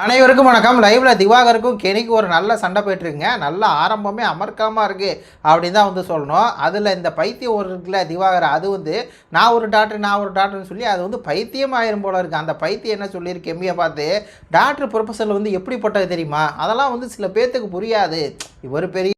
அனைவருக்கும் வணக்கம். லைவ்ல திவாகருக்கும் கெனிக்கு ஒரு நல்ல சண்டை போயிட்டுருங்க நல்ல ஆரம்பமே அமர்க்கமாக இருக்குது அப்படின்னு தான் வந்து சொல்லணும். அதில் இந்த பைத்தியம் ஒரு இருக்குல்ல திவாகர் அது வந்து நான் ஒரு டாக்டர் நான் ஒரு டாக்டர்னு சொல்லி அது வந்து பைத்தியம் ஆயிரும் போல இருக்குது அந்த பைத்தியம் என்ன சொல்லியிருக்கு? எம்மியை பார்த்து டாக்டர் ப்ரொஃபஸரில் வந்து எப்படிப்பட்டது தெரியுமா? அதெல்லாம் வந்து சில பேர்த்துக்கு புரியாது. இவர் பெரிய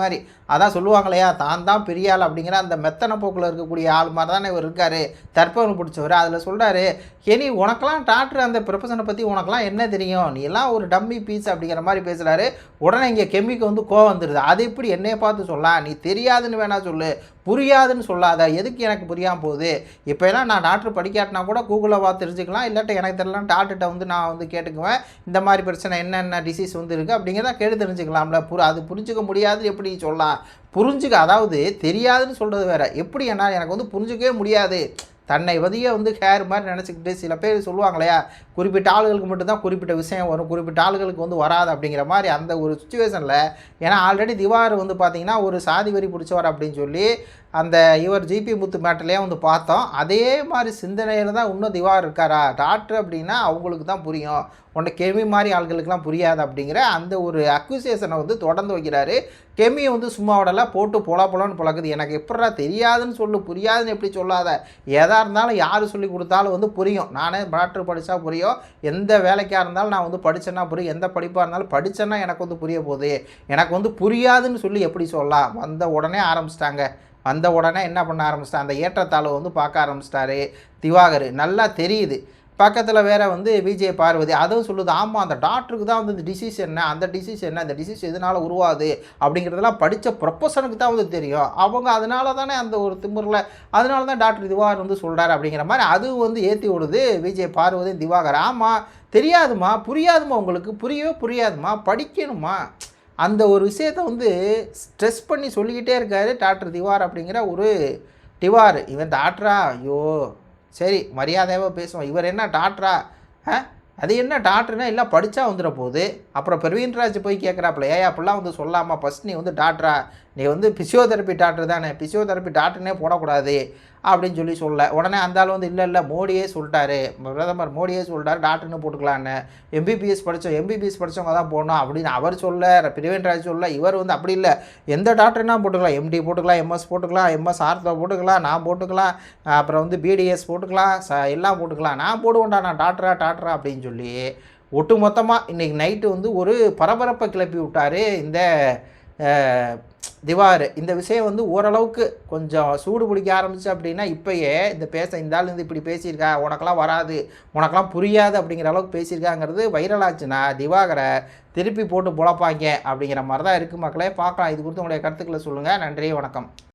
மாதிரி. அதான் சொல்லுவாங்களையா தான் தான் பெரிய ஆள் அப்படிங்கிற அந்த மெத்தனை போக்கில் இருக்கக்கூடிய ஆள் மாதிரி தானே இவர் இருக்கார். தற்பவனை பிடிச்சவர். அதில் சொல்கிறாரு இனி உனக்கெல்லாம் டாக்டர் அந்த ப்ரொஃபஷனை பற்றி உனக்கெல்லாம் என்ன தெரியும்? நீ எல்லாம் ஒரு டம்மி பீஸ் அப்படிங்கிற மாதிரி பேசுகிறாரு உடனே இங்கே கெமிக்கு வந்து கோவம் வந்துடுது அது எப்படி என்னையை பார்த்து சொல்லலாம்? நீ தெரியாதுன்னு வேணா சொல்லு. புரியாதுன்னு சொல்லாத. எதுக்கு எனக்கு புரியாமல் போகுது? இப்போலாம் நான் டாக்டர் படிக்காட்டினா கூட கூகுளில் பார்த்து தெரிஞ்சுக்கலாம். இல்லாட்ட எனக்கு தெரியலாம் டாக்டர்கிட்ட வந்து நான் வந்து கேட்டுக்குவேன். இந்த மாதிரி பிரச்சனை என்னென்ன டிசீஸ் வந்து இருக்குது அப்படிங்கிறத கேட்டு தெரிஞ்சுக்கலாம்ல. புரி அது புரிஞ்சுக்க முடியாது எப்படி சொல்லலாம்? புரிஞ்சுக்க அதாவது தெரியாதுன்னு சொல்கிறது வேறு. எப்படி என்ன எனக்கு வந்து புரிஞ்சுக்கவே முடியாது? தன்னை வதிய வந்து ஹேர் மாதிரி நினச்சிக்கிட்டு சில பேர் சொல்லுவாங்க இல்லையா குறிப்பிட்ட ஆளுகளுக்கு மட்டும்தான் குறிப்பிட்ட விஷயம் வரும் குறிப்பிட்ட ஆளுகளுக்கு வந்து வராது அப்படிங்கிற மாதிரி அந்த ஒரு சுச்சுவேஷனில் ஏன்னா ஆல்ரெடி திவார் வந்து பார்த்திங்கன்னா ஒரு சாதி வரி பிடிச்சவர் அப்படின்னு சொல்லி அந்த இவர் ஜிபி முத்து மேட்டர்லேயே வந்து பார்த்தோம். அதே மாதிரி சிந்தனையில் தான் இன்னும் திவார் இருக்காரா? டாக்டர் அப்படின்னா அவங்களுக்கு தான் புரியும். உன்னை கெமி மாதிரி ஆள்களுக்கெல்லாம் புரியாது அப்படிங்கிற அந்த ஒரு அக்யூசியேஷனை வந்து தொடர்ந்து வைக்கிறாரு. கெமியை வந்து சும்மா விடலாம் போட்டு பொல பொலன்னு பழகுது. எனக்கு எப்படா தெரியாதுன்னு சொல்லு புரியாதுன்னு எப்படி சொல்லாத? எதாக இருந்தாலும் யார் சொல்லி கொடுத்தாலும் வந்து புரியும். நானே டாக்டர் படித்தா புரியும். எந்த வேலைக்காக இருந்தாலும் நான் வந்து படித்தேன்னா புரியும். எந்த படிப்பாக இருந்தாலும் படித்தேன்னா எனக்கு வந்து புரிய போகுது. எனக்கு வந்து புரியாதுன்னு சொல்லி எப்படி சொல்லலாம்? வந்த உடனே ஆரம்பிச்சிட்டாங்க. வந்த உடனே என்ன பண்ண ஆரம்பிச்சிட்டா? அந்த ஏற்றத்தாழ்வை வந்து பார்க்க ஆரம்பிச்சிட்டாரு திவாகர். நல்லா தெரியுது. பக்கத்தில் வேறு வந்து விஜய் பார்வதி அதுவும் சொல்லுது ஆமாம் அந்த டாக்டருக்கு தான் வந்து இந்த டிசீஸ் என்ன அந்த டிசீஸ் என்ன இந்த டிசீஸ் எதனால் உருவாது அப்படிங்கிறதெல்லாம் படித்த ப்ரொஃபஷனுக்கு தான் வந்து தெரியும். அவங்க அதனால தானே அந்த ஒரு திமுறில் அதனால தான் டாக்டர் திவாகர் வந்து சொல்கிறாரு அப்படிங்கிற மாதிரி அது வந்து ஏற்றி விடுது விஜய் பார்வதி திவாகர். ஆமாம் தெரியாதுமா புரியாதுமா உங்களுக்கு புரியவே புரியாதுமா படிக்கணுமா அந்த ஒரு விஷயத்த வந்து ஸ்ட்ரெஸ் பண்ணி சொல்லிக்கிட்டே இருக்காரு டாக்டர் திவார் அப்படிங்கிற ஒரு டிவார் இவன் டாக்டரா ஐயோ. சரி மரியாதையாக பேசுவோம். இவர் என்ன டாக்டரா? ஆ? அது என்ன டாக்டர்னா எல்லாம் படித்தா வந்துட போகுது. அப்புறம் பிரவீன்ராஜ் போய் கேட்குறாப்புல ஏயா அப்படிலாம் வந்து சொல்லாமா ஃபஸ்ட் நீ வந்து டாக்டரா? நீ வந்து பிசியோதெரப்பி டாக்டர் தானே பிசியோதெரப்பி டாக்டர்னே போடக்கூடாது அப்படின்னு சொல்லி சொல்ல உடனே அந்த ஆள் வந்து இல்லை இல்லை மோடியே சொல்லிட்டாரு. பிரதமர் மோடியே சொல்லிட்டாரு டாக்டர்னு போட்டுக்கலான்னு. எம்பிபிஎஸ் படித்தோம் எம்பிபிஎஸ் படித்தவங்க தான் போடணும் அப்படின்னு அவர் சொல்ல பிரிவென்ட்ராஜ் சொல்ல இவர் வந்து அப்படி இல்லை. எந்த டாக்டர்னா போட்டுக்கலாம். எம்டி போட்டுக்கலாம் எம்எஸ் போட்டுக்கலாம் எம்எஸ் ஆர்த்தோ போட்டுக்கலாம் நான் போட்டுக்கலாம். அப்புறம் வந்து பிடிஎஸ் போட்டுக்கலாம் ச எல்லாம் போட்டுக்கலாம். நான் போடுவேன்டா நான் டாக்டரா டாக்டரா அப்படின்னு சொல்லி ஒட்டு மொத்தமாக இன்றைக்கி நைட்டு வந்து ஒரு பரபரப்பை கிளப்பி விட்டார் இந்த திவார். இந்த விஷயம் வந்து ஓரளவுக்கு கொஞ்சம் சூடு பிடிக்க ஆரம்பிச்சு அப்படின்னா இப்போயே இந்த பேச இந்த ஆள் வந்து இப்படி பேசியிருக்கா உனக்கெல்லாம் வராது உனக்கெல்லாம் புரியாது அப்படிங்கிற அளவுக்கு பேசியிருக்காங்கிறது வைரலாச்சுன்னா திவாகரை திருப்பி போட்டு புழப்பாங்க அப்படிங்கிற மாதிரி தான் இருக்குது மக்களே. பார்க்கலாம். இது குறித்து உங்களுடைய கருத்துக்களை சொல்லுங்கள் நன்றி வணக்கம்.